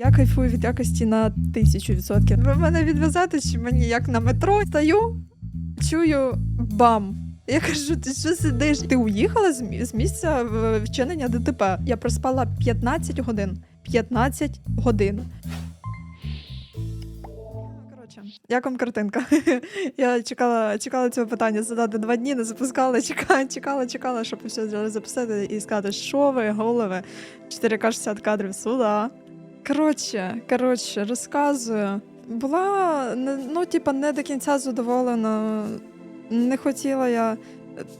Я кайфую від якості на тисячу відсотків. Ви мене відвезете, мені як на метро стою, чую бам. Я кажу, ти що сидиш? Ти уїхала з, місця вчинення ДТП. Я проспала 15 годин. 15 годин. Коротше, як вам картинка? Я чекала, чекала цього питання задати два дні, не запускала, чекала, чекала, чекала, щоб все записати і сказати, що ви, голови, 4К 60 кадрів сюди. Коротше, коротше, розказую. Була ну, типа, не до кінця задоволена. Не хотіла я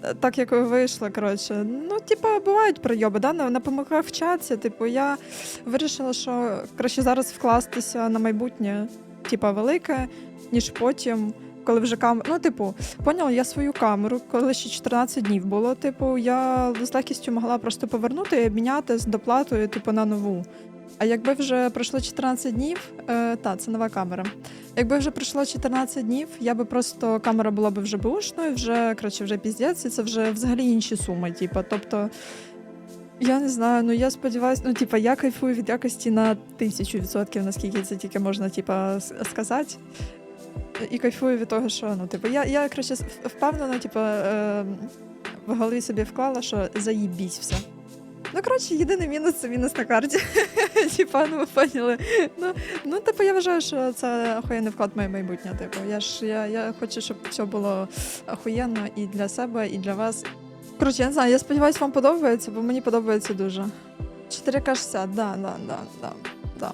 е, так, як вийшло. Коротше. Ну, типа, бувають прийоби, да? на, на помилках вчаться. Типу, я вирішила, що краще зараз вкластися на майбутнє, типа, велике, ніж потім. Коли вже камера. Ну, типу, поняла, я свою камеру, коли ще 14 днів було. Типу, я з легкістю могла просто повернути і обміняти з доплатою, типу, на нову. А якби вже пройшло 14 днів, е, та це нова камера. Якби вже пройшло 14 днів, я би просто камера була б вже бушною, вже коротше, вже піздець, і це вже взагалі інші суми. Типу, тобто, я не знаю, ну я сподіваюся, ну типа я кайфую від якості на тисячу відсотків, наскільки це тільки можна, типа, сказати. І кайфую від того, що ну, типу, я, я коротше, впевнена, типу, е, в голові собі вклала, що заїбісь все. Ну, коротше, єдиний мінус це мінус на карті. Типа, ну ви поняли. Ну, ну, типу, я вважаю, що це охуєнний вклад в моє майбутнє. Типу, я ж я, я хочу, щоб все було охуєнно і для себе, і для вас. Коротше, я не знаю, я сподіваюся, вам подобається, бо мені подобається дуже. 4К 60, да, да, да, да, да,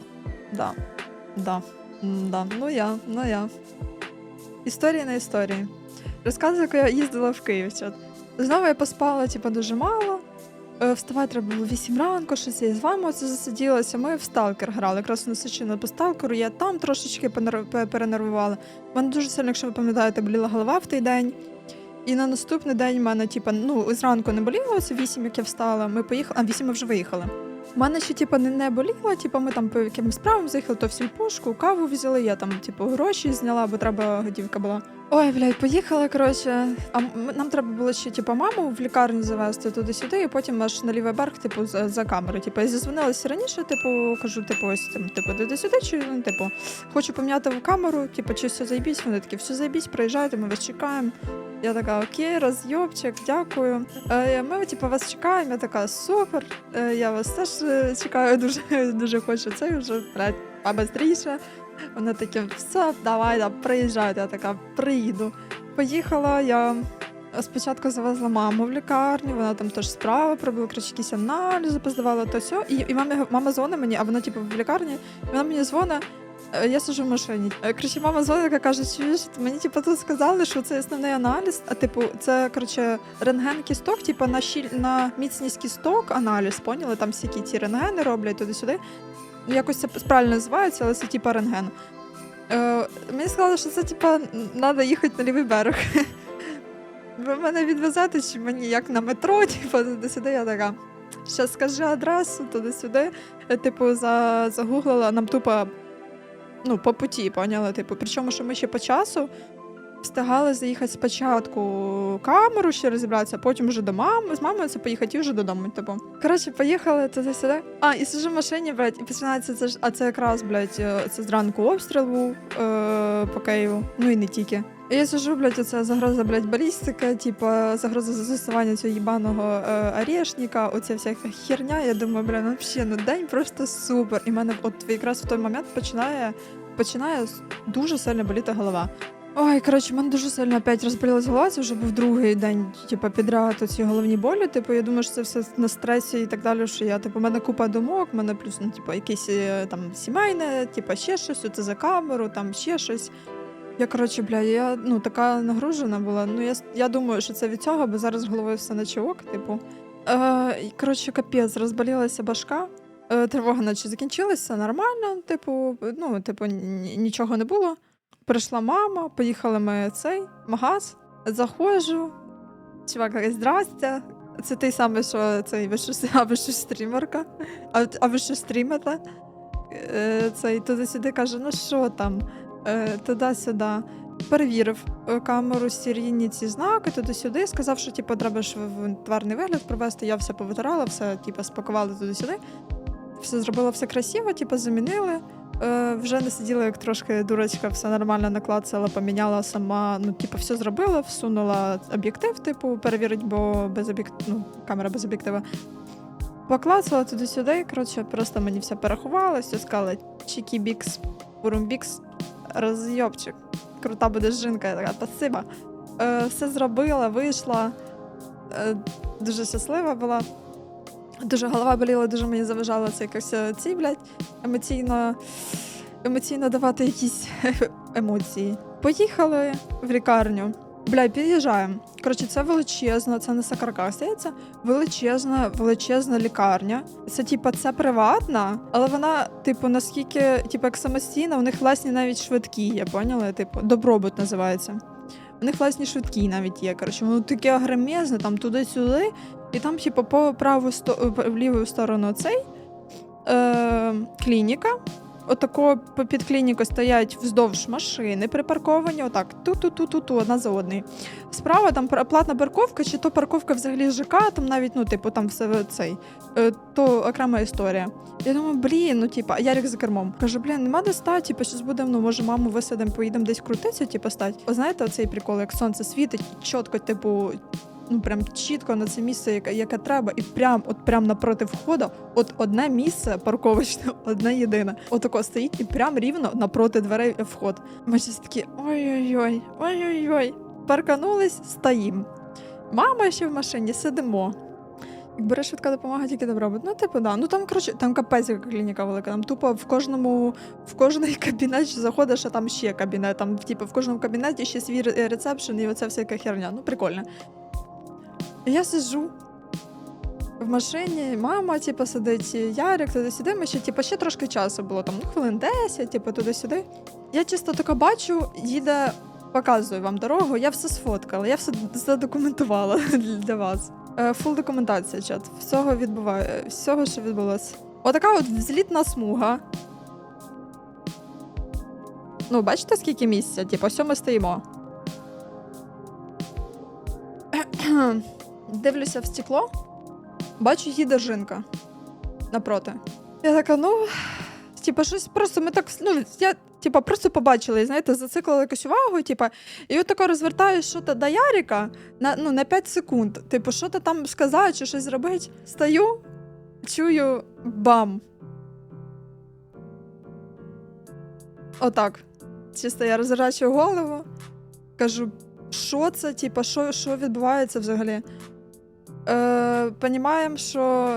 да, да, да. Ну я, ну я. Історії на історії. Розказую, як я їздила в Київ. Знову я поспала, типу, дуже мало. Е, Вставати треба було 8 ранку, щось я з вами оце засиділася. Ми в сталкер грали. Якраз насичено по сталкеру. Я там трошечки перенервувала. У мене дуже сильно, якщо ви пам'ятаєте, боліла голова в той день. І на наступний день в мене, типу, ну, зранку не боліло, це 8, як я встала. Ми поїхали, а 8 ми вже виїхали. У мене ще, типу, не, не боліло, типу, ми там по якимось справам заїхали, то в сільпошку, каву взяли, я там, типу, гроші зняла, бо треба годівка була. Ой, блядь, поїхала, коротше. А нам треба було ще, типу, маму в лікарню завезти туди-сюди, і потім аж на лівий берег, типу, за, за камери. Типу, я зізвонилася раніше, типу, кажу, типу, ось там, типу, туди-сюди, чи ну, типу, хочу поміняти в камеру, типу, чи все заєбісь. Вони такі, все заєбісь, приїжджайте, ми вас чекаємо. Я така, окей, розйобчик, дякую. Е, ми, типу, вас чекаємо. Я така, супер. Е, я вас теж е, чекаю, дуже, дуже хочу це вже, блядь, побистріше. Вони такі, все, давай, да, приїжджайте. Я така, приїду. Поїхала я. Спочатку завезла маму в лікарню, вона там теж справа пробила коротше, якісь аналізи, поздавала то все. І, і мамі, мама дзвонить мені, а вона типу в лікарні, і вона мені дзвонить. е, Я сижу в машині. Е, Коротше, мама дзвонить, яка каже, чуєш, мені типу, тут сказали, що це основний аналіз. А типу, це коротше рентген кісток, типу на щіль на міцність кісток аналіз, поняли? Там всякі ці рентгени роблять туди-сюди. Якось це правильно називається, але це типу рентген. Е, мені сказали, що це типа треба їхати на лівий берег. Ви мене відвезете, чи мені як на метро, типу, туди-сюди. Я така. Ще скажи адресу туди-сюди. Типу, за, загуглила нам тупо ну, по путі, поняла? Типу, причому, що ми ще по часу встигали заїхати спочатку камеру ще розібратися, а потім вже до мами, з мамою це поїхати вже додому. Типу. Коротше, поїхали туди-сюди. А, і сижу в машині, блядь, і починається це ж, а це якраз, блядь, е, це зранку обстріл був е, по Києву, ну і не тільки. І я сижу, блядь, оце загроза, блядь, балістика, типу, загроза застосування цього їбаного е, орешника, оця вся херня. Я думаю, бля, ну взагалі, ну день просто супер. І в мене от якраз в той момент починає, починає дуже сильно боліти голова. Ой, коротше, в мене дуже сильно опять розболілась голова. Це вже був другий день, типу, підряд ці головні болі. Типу, я думаю, що це все на стресі і так далі. Що я, типу, мене купа думок, в мене плюс, ну, типу, якесь е, там сімейне, типу, ще щось, це за камеру, там ще щось. Я, коротше, бля, я ну така нагружена була. Ну, я, я думаю, що це від цього, бо зараз головою все на чувок, типу. Е, коротше, капець, розболілася башка. Е, тривога наче закінчилася нормально, типу, ну, типу, нічого не було. Прийшла мама, поїхали ми цей магаз, заходжу. Чувак каже, здрастя. Це той самий, що цей ви що, а ви що стрімерка? А, а ви що стрімите? Е, цей туди-сюди каже, ну що там? Е, туди-сюди. Перевірив камеру, серійні ці знаки, туди-сюди. Сказав, що типу, треба ж тварний вигляд провести. Я все повитирала, все типу, спакувала туди-сюди. все зробила все красиво, типу, замінили. Е, вже не сиділа як трошки дурочка, все нормально наклацала, поміняла сама. Ну, типу, все зробила, всунула об'єктив, типу, перевірить, бо без об'єктив, ну, камера без об'єктива. Поклацала туди-сюди. Коротше, просто мені все порахувала, все сказала чікі-бікс, бурумбікс, розйобчик. Крута буде жінка. Я така, спасибо. Е, все зробила, вийшла. Е, дуже щаслива була. Дуже голова боліла, дуже мені заважало це якось е, ці, блядь, емоційно, емоційно давати якісь емоції. Поїхали в лікарню. Бля, під'їжджаємо. Коротше, це величезна, це не Сакарка, здається, величезна, величезна лікарня. Це, типа, це приватна, але вона, типу, наскільки, типу, як самостійна, у них власні навіть швидкі, я поняла? Типу, добробут називається. У них власні швидкі навіть є. Коротше, воно таке агромезне, там туди-сюди. І там, типу, по праву в ліву сторону цей е... клініка. Отако під клінікою стоять вздовж машини припарковані, отак, ту-ту-ту-ту-ту, одна за одною. Справа там платна парковка, чи то парковка взагалі ЖК, там навіть, ну, типу, там все цей, е, то окрема історія. Я думаю, блін, ну типа, Ярик за кермом. Кажу, блін, нема де стати, типу, щось будемо, ну може, маму висадимо, поїдемо десь крутитися, типу, стати. Знаєте, оцей прикол, як сонце світить, чітко, типу, ну прям чітко на це місце, яке, яке треба, і прям, от прям напроти входу, от одне місце парковочне, одне єдине. Отако стоїть і прям рівно напроти дверей вход. Ми щось такі ой-ой-ой, ой-ой-ой. Парканулись, стоїм. Мама ще в машині, сидимо. Як бере швидка допомога, тільки добробут. Ну, типу, да. Ну там, коротше, там капець, яка клініка велика. Там тупо в кожному, в кожний кабінет заходиш, а там ще кабінет. Там, типу, в кожному кабінеті ще свій ре- рецепшн і оця всяка херня. Ну, прикольно. Я сиджу в машині, мама, типу, сидить, Ярик туди-сюди. Ми ще, типу, ще трошки часу було, там, ну, хвилин 10, типу, туди-сюди. Я чисто тако бачу, їде, показую вам дорогу, я все сфоткала, я все задокументувала для вас. Е, Фул документація, чат. Всього відбуває, всього, що відбулося. Отака от взлітна смуга. Ну, бачите, скільки місця? Типу, ось ми стоїмо. Дивлюся в стекло, бачу, їде жінка напроти. Я така, ну, типа, щось просто ми так. Ну, я типа, просто побачила і знаєте, зациклила якусь увагу, типа, і от тако розвертаю що то до Ярика на, ну, на 5 секунд. Типу, що то там сказати чи щось зробити. Стою, чую бам. Отак. Чисто я розворачую голову, кажу, що це, типа, що, що відбувається взагалі? Е, Понімаємо, що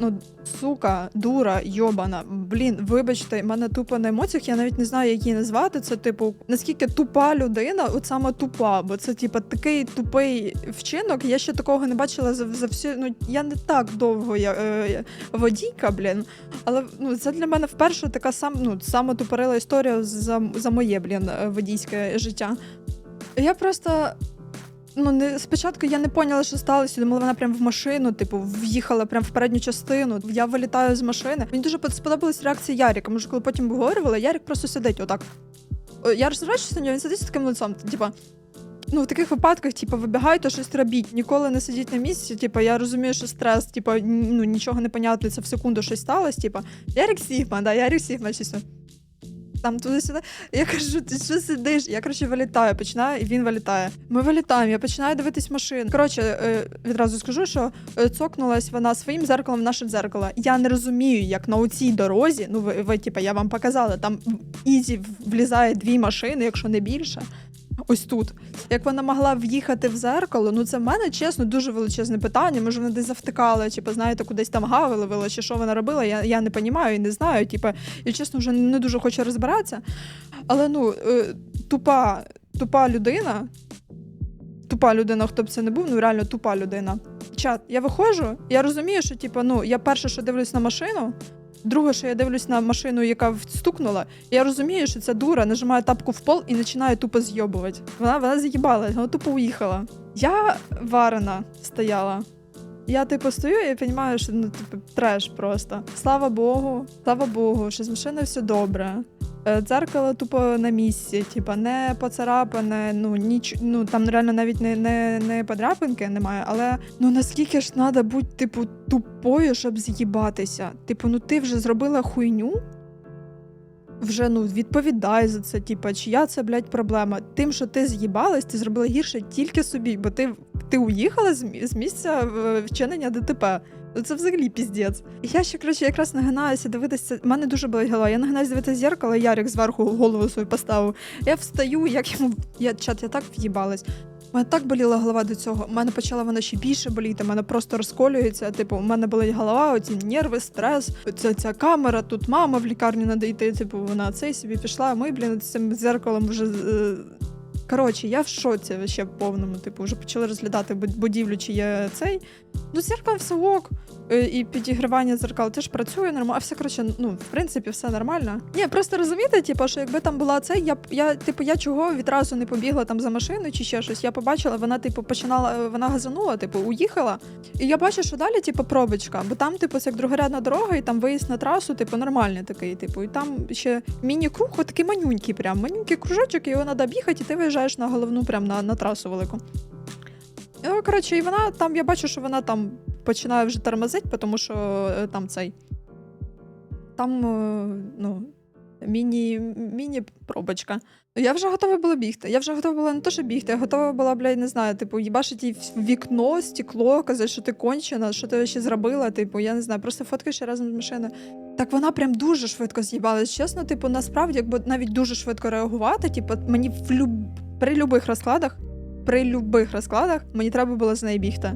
ну, сука, дура, йобана. Блін, вибачте, в мене тупо на емоціях, я навіть не знаю, як її назвати. Це, типу, наскільки тупа людина, от саме тупа, бо це, типу, такий тупий вчинок. Я ще такого не бачила за, за всю. Ну, я не так довго я, е, водійка, блін. Але ну, це для мене вперше така сам, ну, сама тупорила історія за, за моє, блін, е, водійське життя. Я просто. Ну, не спочатку я не поняла, що сталося. Думала, вона прям в машину, типу, в'їхала прям в передню частину. Я вилітаю з машини. Мені дуже под- сподобалась реакція Яріка. Може, коли потім обговорювала, Ярік просто сидить отак. Я розбираюся на нього, він сидить з таким лицом. Типа, ну, в таких випадках, типу, вибігайте, щось робіть. Ніколи не сидіть на місці. Типу, я розумію, що стрес, типу, ну, нічого не понятно, це в секунду щось сталося. Типу, Ярік Сігма, да, Ярік Сігма, чисто. Там туди-сюди. Я кажу, ти що сидиш? Я коротше вилітаю, починаю, і він вилітає. Ми вилітаємо, я починаю дивитись машин. Коротше, е, відразу скажу, що е, цокнулась вона своїм зеркалом в наше дзеркало. Я не розумію, як на цій дорозі, ну ви, ви типа, я вам показала, там ізі влізає дві машини, якщо не більше. Ось тут. Як вона могла в'їхати в зеркало, ну це в мене чесно дуже величезне питання. Може, вона десь завтикала, чи знаєте, кудись там гавиловила, чи що вона робила. Я, я не розумію і не знаю. Типа, я чесно вже не дуже хочу розбиратися. Але ну, е, тупа, тупа людина. Тупа людина, хто б це не був, ну реально тупа людина. Чат, я виходжу, я розумію, що типу, ну, я перше, що дивлюсь на машину, друге, що я дивлюсь на машину, яка стукнула, я розумію, що ця дура нажимає тапку в пол і починає тупо зйобувати. Вона, вона з'їбала, вона тупо уїхала. Я варена стояла. Я типу стою і розумію, що ну, типу, треш просто. Слава Богу, слава Богу, що з машиною все добре. Е, Дзеркало тупо на місці, типа не поцарапане, ну ніч, ну там реально навіть не, не, не подряпинки немає, але ну наскільки ж треба бути, типу, тупою, щоб з'їбатися. Типу, ну ти вже зробила хуйню. Вже ну відповідай за це, типа, чия це, блядь, проблема. Тим, що ти з'їбалась, ти зробила гірше тільки собі, бо ти, ти уїхала з, з місця е, вчинення ДТП. Ну, Це взагалі піздець. Я ще коротше якраз нагинаюся дивитися. У мене дуже болить. Я нагинаюся дивитися зеркало, Ярик зверху голову свою поставив. Я встаю, як йому. Я чат, я так в'їбалась. У мене так боліла голова до цього. У мене почала вона ще більше боліти. У мене просто розколюється. Типу, у мене болить голова, оці нерви, стрес. Ця, ця камера, тут мама в лікарню треба. Типу, вона цей собі пішла. Ми, блін, цим зеркалом вже. е, Коротше, я в шоці ще повному. Типу, вже почали розглядати будівлю, чи є цей. Ну, зеркало все ок. Е, І підігрівання дзеркал теж працює нормально. А все коротше, ну в принципі, все нормально. Ні, просто розумієте, типу, що якби там була це, я я, типу, я чого відразу не побігла там за машиною чи ще щось. Я побачила, вона, типу, починала, е, вона газанула, типу, уїхала. І я бачу, що далі, типу, пробочка, бо там, типу, як другорядна дорога, і там виїзд на трасу, типу, нормальний такий, типу, і там ще міні-круг, такий манюнький, прям манюнький кружочок, і його треба бігати, і ти виїжджаєш на головну, прям на, на трасу велику. Ну, коротше, і вона там, я бачу, що вона там починає вже тормозити, тому що е, там цей. Там, е, ну, міні, міні-пробочка. Я вже готова була бігти. Я вже готова була не то, що бігти, я готова була, блядь, не знаю, типу, їбашити їй вікно, стекло, казати, що ти кончена, що ти ще зробила, типу, я не знаю, просто фоткаєш разом з машиною. Так вона прям дуже швидко з'їбалась. Чесно, типу, насправді, якби навіть дуже швидко реагувати, типу, мені в люб... при любих розкладах, при любих розкладах мені треба було з нею бігти.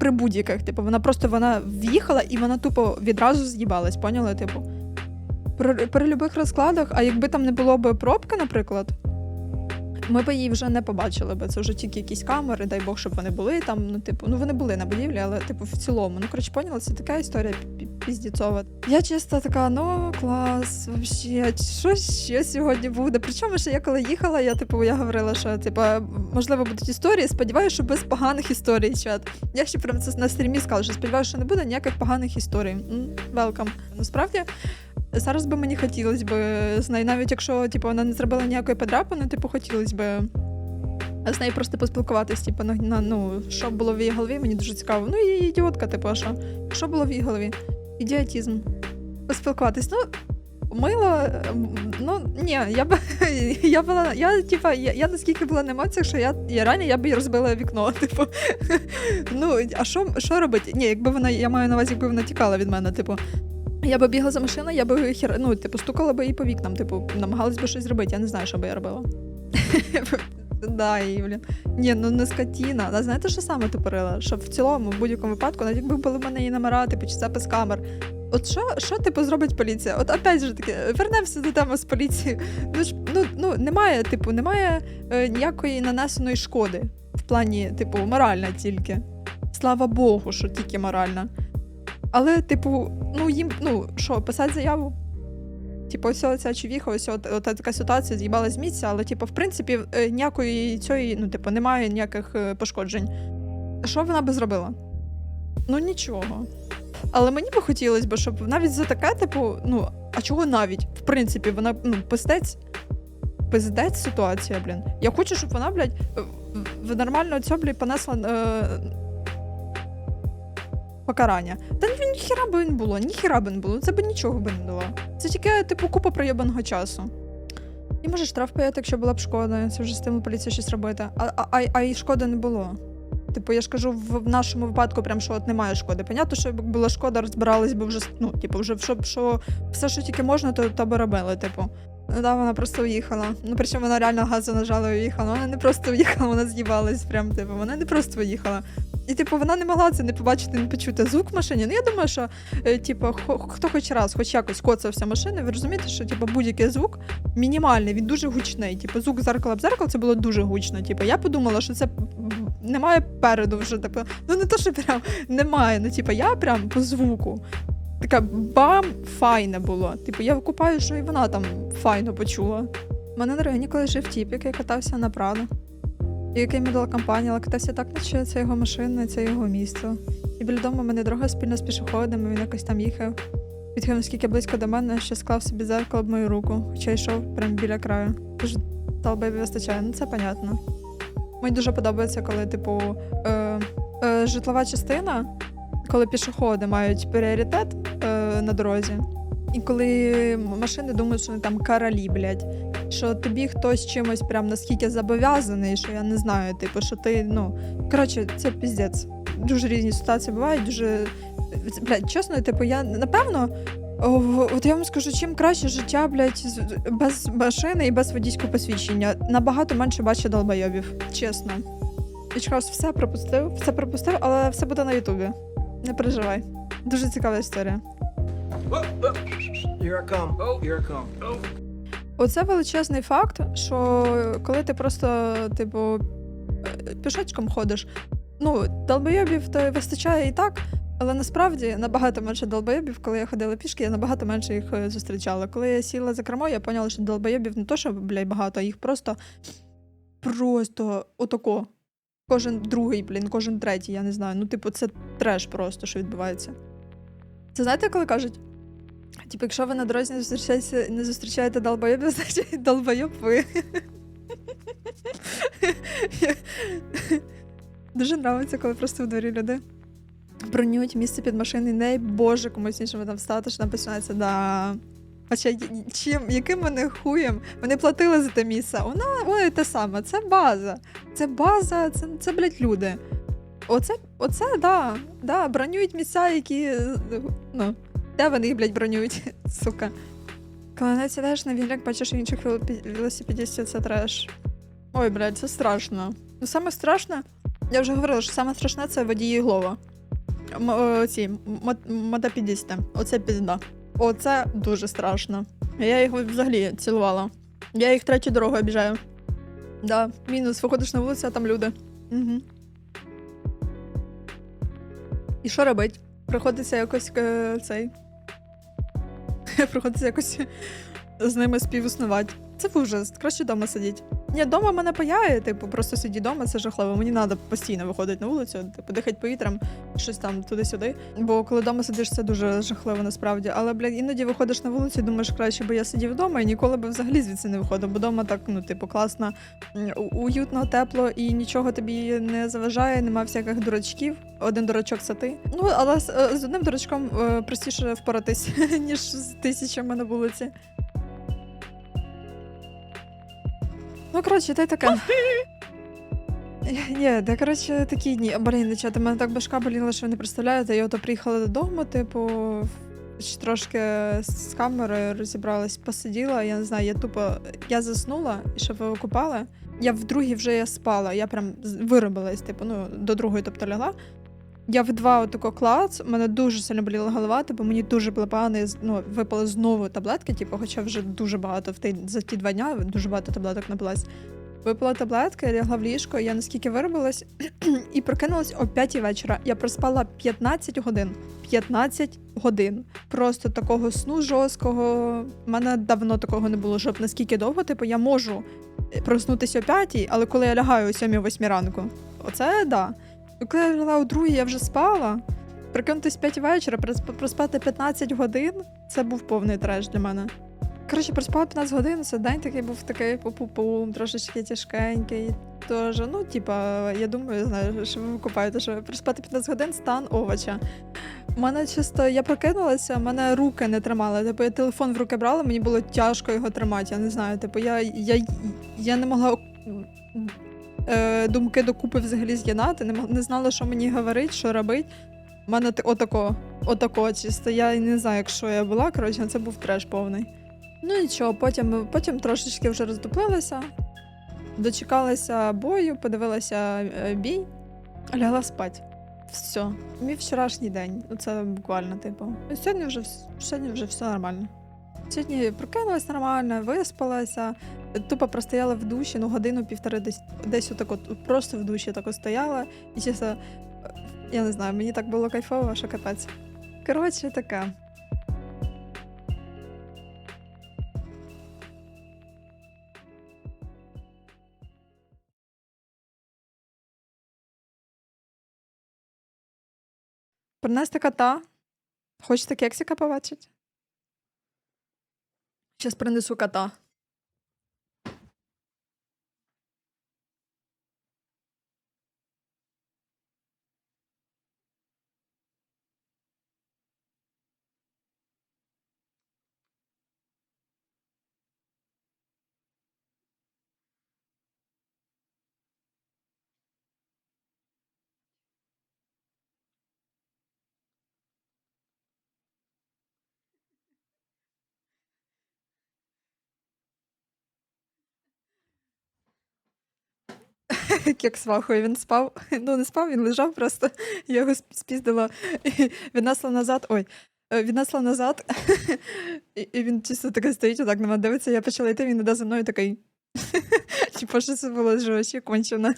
При будь-яких, типу, вона просто вона в'їхала і вона тупо відразу з'їбалась, поняли? Типу. При, при любих розкладах, а якби там не було б пробки, наприклад, ми б її вже не побачили би. Це вже тільки якісь камери, дай Бог, щоб вони були там. Ну, типу, ну вони були на будівлі, але типу в цілому. Ну, коротше, поняла, це така історія пі- пі- піздіцова. Я чисто така, ну клас, вообще, що ще сьогодні буде? Причому ще я коли їхала, я типу я говорила, що типу, можливо будуть історії. Сподіваюся, що без поганих історій. Чат. Я ще прям це на стрімі сказала, що сподіваюся, що не буде ніяких поганих історій. Велкам. Насправді. Зараз би мені хотілося б з нею, навіть якщо типу, вона не зробила ніякої подряпини, типу, хотілося б з нею просто поспілкуватись, типу, на, на, ну, що було в її голові, мені дуже цікаво. Ну, і ідіотка, типу, а що? Що було в її голові? Ідіотізм. Поспілкуватись. Ну, мило, ну ні, я б я була, я, типа, я, я наскільки була на емоціях, що я, я реально я б їй розбила вікно. Типу. Ну, а що, що робити? Ні, якби вона, я маю на увазі, якби вона тікала від мене, типу. Я би бігла за машиною, я би хер... ну, типу, стукала би їй по вікнам, типу, намагалась би щось зробити. Я не знаю, що би я робила. Да, і, блін. Ні, ну не скотіна. А знаєте, що саме тупорила? Щоб в цілому, в будь-якому випадку, навіть якби були в мене її номера, типу, чи запис камер. От що, що типу зробить поліція? От опять же таки, вернемося до теми з поліцією. Ну ж ну, ну немає, типу, немає е, ніякої нанесеної шкоди в плані, типу, моральна тільки. Слава Богу, що тільки моральна. Але, типу, ну їм, ну що, писати заяву? Типу, ось ця човіха, ось от така ситуація з'їбала з місця, але, типу, в принципі, е, ніякої цієї, ну, типу, немає ніяких е, пошкоджень. Що вона би зробила? Ну, нічого. Але мені би хотілося б, щоб навіть за таке, типу, ну, а чого навіть? В принципі, вона, ну, пиздець, пиздець ситуація, блін. Я хочу, щоб вона, блядь, в- нормально цьому, блядь, понесла. Е, покарання. Та ні, ніхіра би не було, ніхіра би не було, це би нічого би не дало. Це тільки, типу, купа пройобаного часу. І може штраф паяти, якщо була б шкода, це вже стимул поліції щось робити. А, а, а, і шкоди не було. Типу, я ж кажу, в, нашому випадку, прям що от немає шкоди. Понятно, що була шкода, розбирались би вже, ну, типу, вже щоб що все, що тільки можна, то, то би робили, типу. Ну да, вона просто уїхала. Ну, причому вона реально газу нажала і уїхала. Вона не просто уїхала, вона з'їбалась прям, типу, вона не просто уїхала. І типу вона не могла це не побачити, не почути звук в машині. Ну я думаю, що е, типу, хто хоч раз, хоч якось коцався машини, ви розумієте, що типу, будь-який звук мінімальний, він дуже гучний. Типу, звук зеркала в зеркало це було дуже гучно. Типу, я подумала, що це немає переду вже. Типу, ну не то, що прям немає. Ну, типу, я прям по звуку. Така бам, файне було. Типу, я викупаю, що і вона там файно почула. У мене на районі коли жив тіп, який катався на Прадо. І який мені дала компанія, але катався так, наче це його машина, це його місто. І біля дому мене дорога спільно з пішоходами, він якось там їхав. Відхив наскільки близько до мене, що склав собі зеркало об мою руку, хоча йшов прямо біля краю. Тож толбебі вистачає, ну це понятно. Мені дуже подобається, коли, типу, е, е, житлова частина, коли пішоходи мають пріоритет е, на дорозі, і коли машини думають, що вони там королі, блядь. Що тобі хтось чимось прям наскільки зобов'язаний, що я не знаю, типу, що ти, ну. Коротше, це піздець. Дуже різні ситуації бувають, дуже. Блядь, чесно, типу, я напевно. От я вам скажу, чим краще життя, блядь, без машини і без водійського посвідчення. Набагато менше бачу долбойобів, чесно. Вічкаус все пропустив, все пропустив, але все буде на Ютубі. Не переживай. Дуже цікава історія. Here I come. Here I come. Оце величезний факт, що коли ти просто, типу, е, пішечком ходиш, ну, долбойобів то вистачає і так, але насправді набагато менше долбойобів, коли я ходила пішки, я набагато менше їх е, зустрічала. Коли я сіла за кермо, я поняла, що долбойобів не то, що блядь, багато, а їх просто просто отако. Кожен другий, блін, кожен третій, я не знаю. Ну, типу, це треш просто, що відбувається. Це знаєте, коли кажуть? Типу, якщо ви на дорозі не зустрічаєте, не зустрічаєте долбойобів, значить долбойоб ви. Дуже нравиться, коли просто в дворі люди бронюють місце під машиною, не боже комусь іншому там встати, що там починається да. Хоча чим, яким вони хуєм? Вони платили за те місце. Воно, воно те саме. Це база. Це база, це, це блядь, люди. Оце, оце, да, да, бронюють місця, які. Ну, де вони їх, блядь, бронюють, сука. Коли навіть сідаєш на віляк, бачиш інших велосипедистів, це треш. Ой, блядь, це страшно. Ну, саме страшне, я вже говорила, що саме страшне це водії Глова. М- ці мо- Оце пізда. Оце дуже страшно. Я їх взагалі цілувала. Я їх третю дорогу обіжаю. Да, мінус, виходиш на вулицю, а там люди. Угу. І що робить? Приходиться якось е, цей. Приходиться якось з ними співіснувати. Це ужас, краще вдома сидіть. Ні, вдома мене паяє, типу, просто сидіть вдома, це жахливо. Мені треба постійно виходити на вулицю, типу, дихати повітрям, щось там туди-сюди. Бо коли вдома сидиш, це дуже жахливо насправді. Але, блядь, іноді виходиш на вулицю і думаєш, краще би я сидів вдома і ніколи би взагалі звідси не виходив. Бо вдома так, ну, типу, класно, уютно, тепло і нічого тобі не заважає, нема всяких дурачків. Один дурачок це ти. Ну, але з, е, з одним дурачком е, простіше впоратись, ніж з тисячами на вулиці. Ну, коротше, та й таке. Ні, де, коротше, такі дні. Блін, чати, мене так башка боліла, що ви не представляєте. Я ото приїхала додому, типу, трошки з камери розібралась, посиділа, я не знаю, я тупо я заснула, і щоб ви купали. Я в другій вже я спала, я прям виробилась, типу, ну, до другої, тобто лягла. Я в два отако клац, мене дуже сильно боліла голова, типу мені дуже було погано, ну, випали знову таблетки, типу, хоча вже дуже багато в ті, за ті два дня дуже багато таблеток напилась. Випила таблетки, лягла в ліжко, я наскільки виробилась і прокинулась о 5 вечора. Я проспала 15 годин. 15 годин. Просто такого сну жорсткого. У мене давно такого не було, щоб наскільки довго, типу, я можу проснутися о 5, але коли я лягаю о 7-8 ранку, оце да. Коли я лягла о 2, я вже спала. Прокинутись 5 вечора, проспати 15 годин це був повний треш для мене. Коротше, проспала 15 годин, це день такий був такий пу-пу-пум, трошечки тяжкенький. Тож, ну, типа, я думаю, знаю, що ви купаєте, що проспати 15 годин стан овоча. У мене чисто, я прокинулася, в мене руки не тримали. Типу, я телефон в руки брала, мені було тяжко його тримати. Я не знаю. Типу, я, я, я не могла е, думки докупи взагалі з'єднати, не, не знала, що мені говорить, що робить. У мене ти- отако, отако чисто. Я і не знаю, якщо я була, коротше, це був треш повний. Ну нічого, потім, потім трошечки вже роздуплилася, дочекалася бою, подивилася е, бій, лягла спати. Все. Мій вчорашній день. Це буквально, типу. Ну, Сьогодні вже, сьогодні вже все нормально. Сьогодні прокинулась нормально, виспалася, тупо простояла в душі, ну годину-півтори десь, десь отак от, просто в душі так от стояла. І чесно, е, я не знаю, мені так було кайфово, що капець. Коротше, таке. Принести кота. Хочете кексика побачити? Щас принесу кота. Кекс свахою він спав. Ну, не спав, він лежав просто. Я його сп- спіздила. Віднесла назад. Ой. е, Віднесла назад, і, він чисто таке стоїть, отак на мене дивиться. Я почала йти, він іде за мною такий. Типа, що це було живочі кончено.